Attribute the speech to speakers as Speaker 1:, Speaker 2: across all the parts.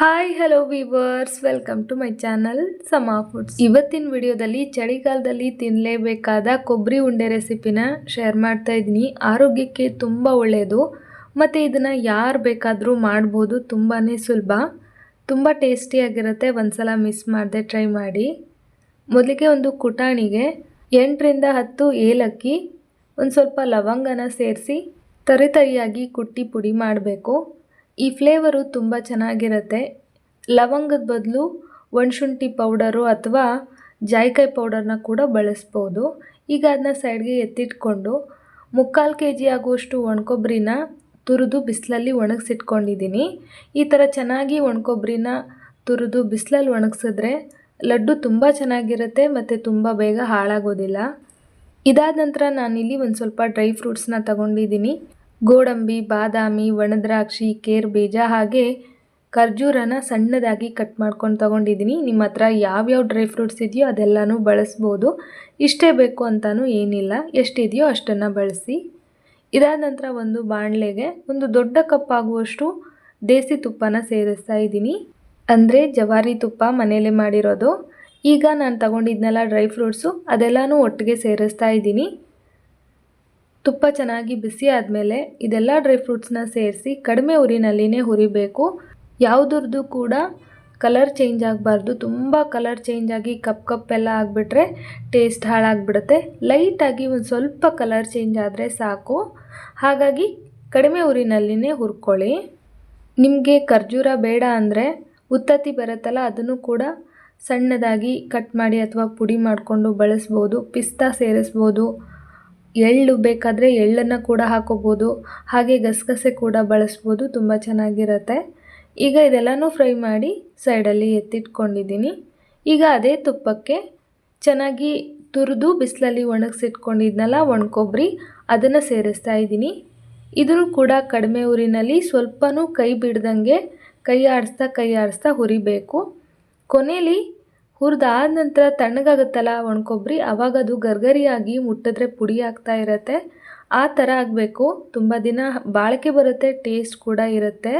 Speaker 1: Hi hello viewers welcome to my channel Sama foods ಇವತ್ತಿನ ವಿಡಿಯೋದಲ್ಲಿ ಚಳಿಗಾಲದಲ್ಲಿ ತಿನ್ನಲೇಬೇಕಾದ ಕೊಬ್ಬರಿ ಉಂಡೆ ರೆಸಿಪಿನ ಶೇರ್ ಮಾಡ್ತಾ ಇದ್ದೀನಿ. ಆರೋಗ್ಯಕ್ಕೆ ತುಂಬ ಒಳ್ಳೆಯದು ಮತ್ತು ಇದನ್ನು ಯಾರು ಬೇಕಾದರೂ ಮಾಡ್ಬೋದು ತುಂಬಾ ಸುಲಭ. ತುಂಬ ಟೇಸ್ಟಿಯಾಗಿರುತ್ತೆ ಒಂದ್ಸಲ ಮಿಸ್ ಮಾಡದೆ ಟ್ರೈ ಮಾಡಿ. ಮೊದಲಿಗೆ ಒಂದು ಕುಟಾಣಿಗೆ ಎಂಟರಿಂದ ಹತ್ತು ಏಲಕ್ಕಿ, ಒಂದು ಸ್ವಲ್ಪ ಲವಂಗನ ಸೇರಿಸಿ, ತರಿತರಿಯಾಗಿ ಕುಟ್ಟಿ ಪುಡಿ ಮಾಡಬೇಕು. ಈ ಫ್ಲೇವರು ತುಂಬ ಚೆನ್ನಾಗಿರುತ್ತೆ. ಲವಂಗದ ಬದಲು ಒಣಶುಂಠಿ ಪೌಡರು ಅಥವಾ ಜಾಯಿಕಾಯಿ ಪೌಡರ್ನ ಕೂಡ ಬಳಸ್ಬೋದು. ಈಗ ಅದನ್ನ ಸೈಡ್ಗೆ ಎತ್ತಿಟ್ಕೊಂಡು ಮುಕ್ಕಾಲು ಕೆ ಜಿ ಆಗುವಷ್ಟು ಒಣಕೊಬ್ಬರಿನ ತುರಿದು ಬಿಸಿಲಲ್ಲಿ ಒಣಗಿಸಿಟ್ಕೊಂಡಿದ್ದೀನಿ ಈ ಥರ ಚೆನ್ನಾಗಿ ಒಣಕೊಬ್ಬರಿನ ತುರಿದು ಬಿಸಿಲಲ್ಲಿ ಒಣಗಿಸಿದ್ರೆ ಲಡ್ಡು ತುಂಬ ಚೆನ್ನಾಗಿರುತ್ತೆ ಮತ್ತು ತುಂಬ ಬೇಗ ಹಾಳಾಗೋದಿಲ್ಲ. ಇದಾದ ನಂತರ ನಾನಿಲ್ಲಿ ಒಂದು ಸ್ವಲ್ಪ ಡ್ರೈ ಫ್ರೂಟ್ಸ್ನ ತಗೊಂಡಿದ್ದೀನಿ ಗೋಡಂಬಿ, ಬಾದಾಮಿ ಒಣದ್ರಾಕ್ಷಿ ಕೇರ್ ಬೀಜ ಹಾಗೆ ಖರ್ಜೂರನ ಸಣ್ಣದಾಗಿ ಕಟ್ ಮಾಡ್ಕೊಂಡು ತೊಗೊಂಡಿದ್ದೀನಿ. ನಿಮ್ಮ ಹತ್ರ ಯಾವ್ಯಾವ ಡ್ರೈ ಫ್ರೂಟ್ಸ್ ಇದೆಯೋ ಅದೆಲ್ಲನೂ ಬಳಸ್ಬೋದು. ಇಷ್ಟೇ ಬೇಕು ಅಂತಲೂ ಏನಿಲ್ಲ. ಎಷ್ಟಿದೆಯೋ ಅಷ್ಟನ್ನು ಬಳಸಿ. ಇದಾದ ನಂತರ ಒಂದು ಬಾಣಲೆಗೆ ಒಂದು ದೊಡ್ಡ ಕಪ್ ಆಗುವಷ್ಟು ದೇಸಿ ತುಪ್ಪನ ಸೇರಿಸ್ತಾ ಇದ್ದೀನಿ. ಅಂದರೆ ಜವಾರಿ ತುಪ್ಪ ಮನೇಲೆ ಮಾಡಿರೋದು. ಈಗ ನಾನು ತಗೊಂಡಿದ್ನೆಲ್ಲ ಡ್ರೈ ಫ್ರೂಟ್ಸು ಅದೆಲ್ಲನೂ ಒಟ್ಟಿಗೆ ಸೇರಿಸ್ತಾ ಇದ್ದೀನಿ. ತುಪ್ಪ ಚೆನ್ನಾಗಿ ಬಿಸಿ ಆದಮೇಲೆ ಇದೆಲ್ಲ ಡ್ರೈ ಫ್ರೂಟ್ಸ್ನ ಸೇರಿಸಿ ಕಡಿಮೆ ಉರಿನಲ್ಲಿನೇ ಹುರಿಬೇಕು. ಯಾವುದ್ರದ್ದು ಕೂಡ ಕಲರ್ ಚೇಂಜ್ ಆಗಬಾರ್ದು. ತುಂಬ ಕಲರ್ ಚೇಂಜ್ ಆಗಿ ಕಪ್ ಕಪ್ ಎಲ್ಲ ಆಗಿಬಿಟ್ರೆ ಟೇಸ್ಟ್ ಹಾಳಾಗಿಬಿಡುತ್ತೆ. ಲೈಟಾಗಿ ಒಂದು ಸ್ವಲ್ಪ ಕಲರ್ ಚೇಂಜ್ ಆದರೆ ಸಾಕು. ಹಾಗಾಗಿ ಕಡಿಮೆ ಉರಿನಲ್ಲಿನೇ ಹುರ್ಕೊಳ್ಳಿ. ನಿಮಗೆ ಖರ್ಜೂರ ಬೇಡ ಅಂದರೆ ಉತ್ತತ್ತಿ ಬರುತ್ತಲ್ಲ, ಅದನ್ನು ಕೂಡ ಸಣ್ಣದಾಗಿ ಕಟ್ ಮಾಡಿ ಅಥವಾ ಪುಡಿ ಮಾಡಿಕೊಂಡು ಬಳಸ್ಬೋದು, ಪಿಸ್ತಾ ಸೇರಿಸ್ಬೋದು. ಎಳ್ಳು ಬೇಕಾದರೆ ಎಳ್ಳನ್ನು ಕೂಡ ಹಾಕೋಬೋದು, ಹಾಗೆ ಗಸಗಸೆ ಕೂಡ ಬಳಸ್ಬೋದು, ತುಂಬ ಚೆನ್ನಾಗಿರುತ್ತೆ. ಈಗ ಇದೆಲ್ಲನೂ ಫ್ರೈ ಮಾಡಿ ಸೈಡಲ್ಲಿ ಎತ್ತಿಟ್ಕೊಂಡಿದ್ದೀನಿ. ಈಗ ಅದೇ ತುಪ್ಪಕ್ಕೆ ಚೆನ್ನಾಗಿ ತುರಿದು ಬಿಸಿಲಲ್ಲಿ ಒಣಗಿಸಿಟ್ಕೊಂಡಿದ್ನಲ್ಲ ಒಣಕೊಬ್ಬರಿ ಅದನ್ನು ಸೇರಿಸ್ತಾ ಇದ್ದೀನಿ. ಇದನ್ನು ಕೂಡ ಕಡಿಮೆ ಊರಿನಲ್ಲಿ ಸ್ವಲ್ಪನೂ ಕೈ ಬಿಡ್ದಂಗೆ ಕೈ ಆಡಿಸ್ತಾ ಕೈ ಆಡಿಸ್ತಾ ಹುರಿಬೇಕು. ಕೊನೆಯಲ್ಲಿ ಹುರಿದಾದ ನಂತರ ತಣ್ಣಗಾಗುತ್ತಲ್ಲ ಒಣಕೊಬ್ಬರಿ ಅವಾಗ ಅದು ಗರ್ಗರಿಯಾಗಿ ಮುಟ್ಟಿದ್ರೆ ಪುಡಿ ಆಗ್ತಾ ಇರುತ್ತೆ. ಆ ಥರ ಆಗಬೇಕು. ತುಂಬ ದಿನ ಬಾಳಿಕೆ ಬರುತ್ತೆ ಟೇಸ್ಟ್ ಕೂಡ ಇರುತ್ತೆ.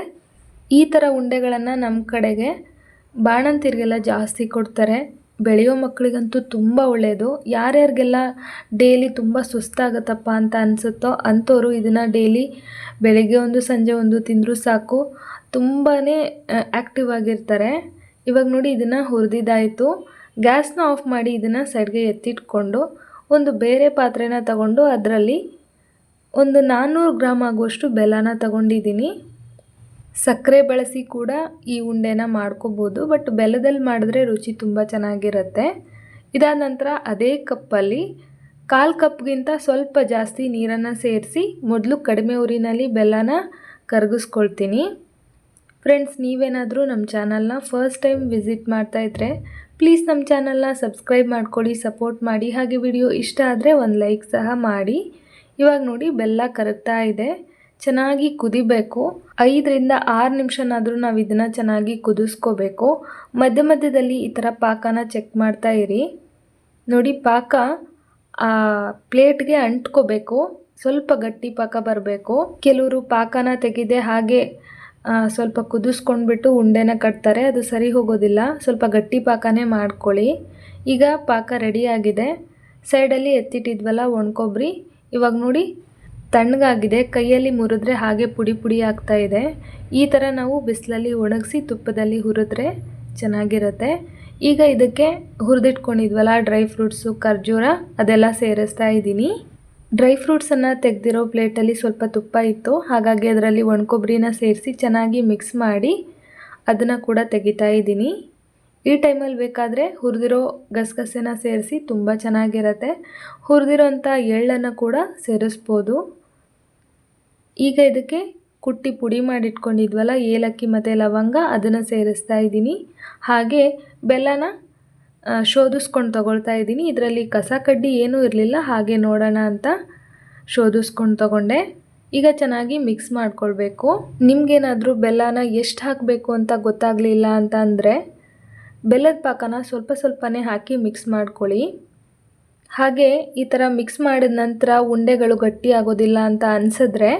Speaker 1: ಈ ಥರ ಉಂಡೆಗಳನ್ನು ನಮ್ಮ ಕಡೆಗೆ ಬಾಣಂತಿರಿಗೆಲ್ಲ ಜಾಸ್ತಿ ಕೊಡ್ತಾರೆ. ಬೆಳೆಯೋ ಮಕ್ಕಳಿಗಂತೂ ತುಂಬ ಒಳ್ಳೆಯದು ಯಾರ್ಯಾರಿಗೆಲ್ಲ ಡೈಲಿ ತುಂಬ ಸುಸ್ತಾಗುತ್ತಪ್ಪ ಅಂತ ಅನಿಸುತ್ತೋ ಅಂಥವ್ರು ಇದನ್ನು ಡೈಲಿ ಬೆಳಗ್ಗೆ ಒಂದು, ಸಂಜೆ ಒಂದು ತಿಂದರೂ ಸಾಕು. ತುಂಬಾ ಆ್ಯಕ್ಟಿವ್ ಆಗಿರ್ತಾರೆ. ಇವಾಗ ನೋಡಿ ಇದನ್ನು ಹುರಿದಿದ್ದಾಯಿತು. ಗ್ಯಾಸ್ನ ಆಫ್ ಮಾಡಿ ಇದನ್ನು ಸೈಡ್ಗೆ ಎತ್ತಿಟ್ಕೊಂಡು ಒಂದು ಬೇರೆ ಪಾತ್ರೆನ ತಗೊಂಡು ಅದರಲ್ಲಿ ಒಂದು ನಾನ್ನೂರು ಗ್ರಾಮ್ ಆಗುವಷ್ಟು ಬೆಲ್ಲನ ತಗೊಂಡಿದ್ದೀನಿ. ಸಕ್ಕರೆ ಬಳಸಿ ಕೂಡ ಈ ಉಂಡೆನ ಮಾಡ್ಕೋಬೋದು, ಬಟ್ ಬೆಲ್ಲದಲ್ಲಿ ಮಾಡಿದ್ರೆ ರುಚಿ ತುಂಬ ಚೆನ್ನಾಗಿರುತ್ತೆ. ಇದಾದ ನಂತರ ಅದೇ ಕಪ್ಪಲ್ಲಿ ಕಾಲು ಕಪ್ಗಿಂತ ಸ್ವಲ್ಪ ಜಾಸ್ತಿ ನೀರನ್ನು ಸೇರಿಸಿ ಮೊದಲು ಕಡಿಮೆ ಊರಿನಲ್ಲಿ ಬೆಲ್ಲನ ಕರಗಿಸ್ಕೊಳ್ತೀನಿ. ಫ್ರೆಂಡ್ಸ್ ನೀವೇನಾದರೂ ನಮ್ಮ ಚಾನಲ್ನ ಫಸ್ಟ್ ಟೈಮ್ ವಿಸಿಟ್ ಮಾಡ್ತಾಯಿದ್ರೆ ಪ್ಲೀಸ್ ನಮ್ಮ ಚಾನಲ್ನ ಸಬ್ಸ್ಕ್ರೈಬ್ ಮಾಡ್ಕೊಳ್ಳಿ ಸಪೋರ್ಟ್ ಮಾಡಿ. ಹಾಗೆ ವಿಡಿಯೋ ಇಷ್ಟ ಆದರೆ ಒಂದು ಲೈಕ್ ಸಹ ಮಾಡಿ. ಇವಾಗ ನೋಡಿ ಬೆಲ್ಲ ಕರಗ್ತಾ ಇದೆ. ಚೆನ್ನಾಗಿ ಕುದಿಬೇಕು. ಐದರಿಂದ ಆರು ನಿಮಿಷನಾದರೂ ನಾವು ಇದನ್ನು ಚೆನ್ನಾಗಿ ಕುದಿಸ್ಕೋಬೇಕು. ಮಧ್ಯ ಮಧ್ಯದಲ್ಲಿ ಈ ಥರ ಪಾಕನ ಚೆಕ್ ಮಾಡ್ತಾ ಇರಿ. ನೋಡಿ ಪಾಕ, ಆ ಪ್ಲೇಟ್ಗೆ ಅಂಟ್ಕೋಬೇಕು. ಸ್ವಲ್ಪ ಗಟ್ಟಿ ಪಾಕ ಬರಬೇಕು. ಕೆಲವರು ಪಾಕನ ತೆಗೆದೆ ಹಾಗೆ ಸ್ವಲ್ಪ ಕುದಿಸ್ಕೊಂಡ್ಬಿಟ್ಟು ಉಂಡೆನ ಕಟ್ತಾರೆ. ಅದು ಸರಿ ಹೋಗೋದಿಲ್ಲ. ಸ್ವಲ್ಪ ಗಟ್ಟಿ ಪಾಕನೇ ಮಾಡ್ಕೊಳ್ಳಿ. ಈಗ ಪಾಕ ರೆಡಿಯಾಗಿದೆ ಸೈಡಲ್ಲಿ ಎತ್ತಿಟ್ಟಿದ್ವಲ್ಲ ಒಣಕೊಬ್ಬರಿ ಇವಾಗ ನೋಡಿ, ತಣ್ಣಗಾಗಿದೆ. ಕೈಯಲ್ಲಿ ಮುರಿದ್ರೆ ಹಾಗೆ ಪುಡಿ ಪುಡಿ ಆಗ್ತಾ ಇದೆ. ಈ ಥರ ನಾವು ಬಿಸಿಲಲ್ಲಿ ಒಣಗಿಸಿ ತುಪ್ಪದಲ್ಲಿ ಹುರಿದ್ರೆ ಚೆನ್ನಾಗಿರುತ್ತೆ. ಈಗ ಇದಕ್ಕೆ ಹುರಿದಿಟ್ಕೊಂಡಿದ್ವಲ್ಲ ಡ್ರೈ ಫ್ರೂಟ್ಸು ಖರ್ಜೂರ ಅದೆಲ್ಲ ಸೇರಿಸ್ತಾ ಇದ್ದೀನಿ. ಡ್ರೈ ಫ್ರೂಟ್ಸನ್ನು ತೆಗೆದಿರೋ ಪ್ಲೇಟಲ್ಲಿ ಸ್ವಲ್ಪ ತುಪ್ಪ ಇತ್ತು. ಹಾಗಾಗಿ ಅದರಲ್ಲಿ ಒಣಕೊಬ್ಬರಿನ ಸೇರಿಸಿ ಚೆನ್ನಾಗಿ ಮಿಕ್ಸ್ ಮಾಡಿ ಅದನ್ನು ಕೂಡ ತೆಗಿತಾ ಇದ್ದೀನಿ. ಈ ಟೈಮಲ್ಲಿ ಬೇಕಾದರೆ ಹುರಿದಿರೋ ಗಸಗಸೆನ ಸೇರಿಸಿ ತುಂಬ ಚೆನ್ನಾಗಿರತ್ತೆ. ಹುರಿದಿರೋಂಥ ಎಳ್ಳನ್ನು ಕೂಡ ಸೇರಿಸ್ಬೋದು. ಈಗ ಇದಕ್ಕೆ ಕುಟ್ಟಿ ಪುಡಿ ಮಾಡಿಟ್ಕೊಂಡಿದ್ವಲ್ಲ, ಏಲಕ್ಕಿ ಮತ್ತು ಲವಂಗ ಅದನ್ನು ಸೇರಿಸ್ತಾ ಇದ್ದೀನಿ. ಹಾಗೆ ಬೆಲ್ಲನ ಶೋಧಿಸ್ಕೊಂಡು ತಗೊಳ್ತಾ ಇದ್ದೀನಿ. ಇದರಲ್ಲಿ ಕಸ ಕಡ್ಡಿ ಏನೂ ಇರಲಿಲ್ಲ. ಹಾಗೆ ನೋಡೋಣ ಅಂತ ಶೋಧಿಸ್ಕೊಂಡು ತಗೊಂಡೆ. ಈಗ ಚೆನ್ನಾಗಿ ಮಿಕ್ಸ್ ಮಾಡ್ಕೊಳ್ಬೇಕು. ನಿಮಗೇನಾದರೂ ಬೆಲ್ಲನ ಎಷ್ಟು ಹಾಕಬೇಕು ಅಂತ ಗೊತ್ತಾಗಲಿಲ್ಲ ಅಂತ ಅಂದರೆ ಬೆಲ್ಲದ ಪಾಕನ ಸ್ವಲ್ಪ ಸ್ವಲ್ಪನೇ ಹಾಕಿ ಮಿಕ್ಸ್ ಮಾಡ್ಕೊಳ್ಳಿ. ಹಾಗೆ ಈ ಥರ ಮಿಕ್ಸ್ ಮಾಡಿದ ನಂತರ ಉಂಡೆಗಳು ಗಟ್ಟಿ ಆಗೋದಿಲ್ಲ ಅಂತ ಅನಿಸಿದ್ರೆ,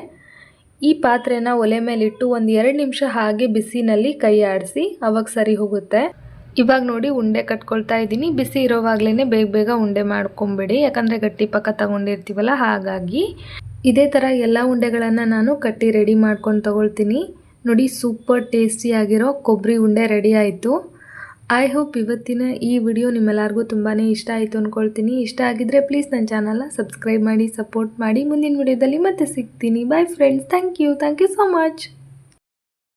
Speaker 1: ಈ ಪಾತ್ರೆನ ಒಲೆ ಮೇಲಿಟ್ಟು ಒಂದು ಎರಡು ನಿಮಿಷ ಹಾಗೆ ಬಿಸಿನಲ್ಲಿ ಕೈ ಆಡಿಸಿ ಅವಾಗ ಸರಿ ಹೋಗುತ್ತೆ. ಇವಾಗ ನೋಡಿ ಉಂಡೆ ಕಟ್ಕೊಳ್ತಾ ಇದ್ದೀನಿ. ಬಿಸಿ ಇರೋವಾಗ್ಲೇ ಬೇಗ ಬೇಗ ಉಂಡೆ ಮಾಡ್ಕೊಂಬಿಡಿ. ಯಾಕಂದರೆ ಗಟ್ಟಿ ಪಕ್ಕ ತಗೊಂಡಿರ್ತೀವಲ್ಲ, ಹಾಗಾಗಿ. ಇದೇ ಥರ ಎಲ್ಲ ಉಂಡೆಗಳನ್ನು ನಾನು ಕಟ್ಟಿ ರೆಡಿ ಮಾಡ್ಕೊಂಡು ತಗೊಳ್ತೀನಿ. ನೋಡಿ, ಸೂಪರ್ ಟೇಸ್ಟಿಯಾಗಿರೋ ಕೊಬ್ಬರಿ ಉಂಡೆ ರೆಡಿ ಆಯಿತು. ಐ ಹೋಪ್ ಇವತ್ತಿನ ಈ ವಿಡಿಯೋ ನಿಮ್ಮೆಲ್ಲರಿಗೂ ತುಂಬಾ ಇಷ್ಟ ಆಯಿತು ಅಂದ್ಕೊಳ್ತೀನಿ ಇಷ್ಟ ಆಗಿದ್ರೆ ಪ್ಲೀಸ್ ನನ್ನ ಚಾನಲ್ನ ಸಬ್ಸ್ಕ್ರೈಬ್ ಮಾಡಿ, ಸಪೋರ್ಟ್ ಮಾಡಿ. ಮುಂದಿನ ವಿಡಿಯೋದಲ್ಲಿ ಮತ್ತೆ ಸಿಗ್ತೀನಿ. Bye friends thank you thank you so much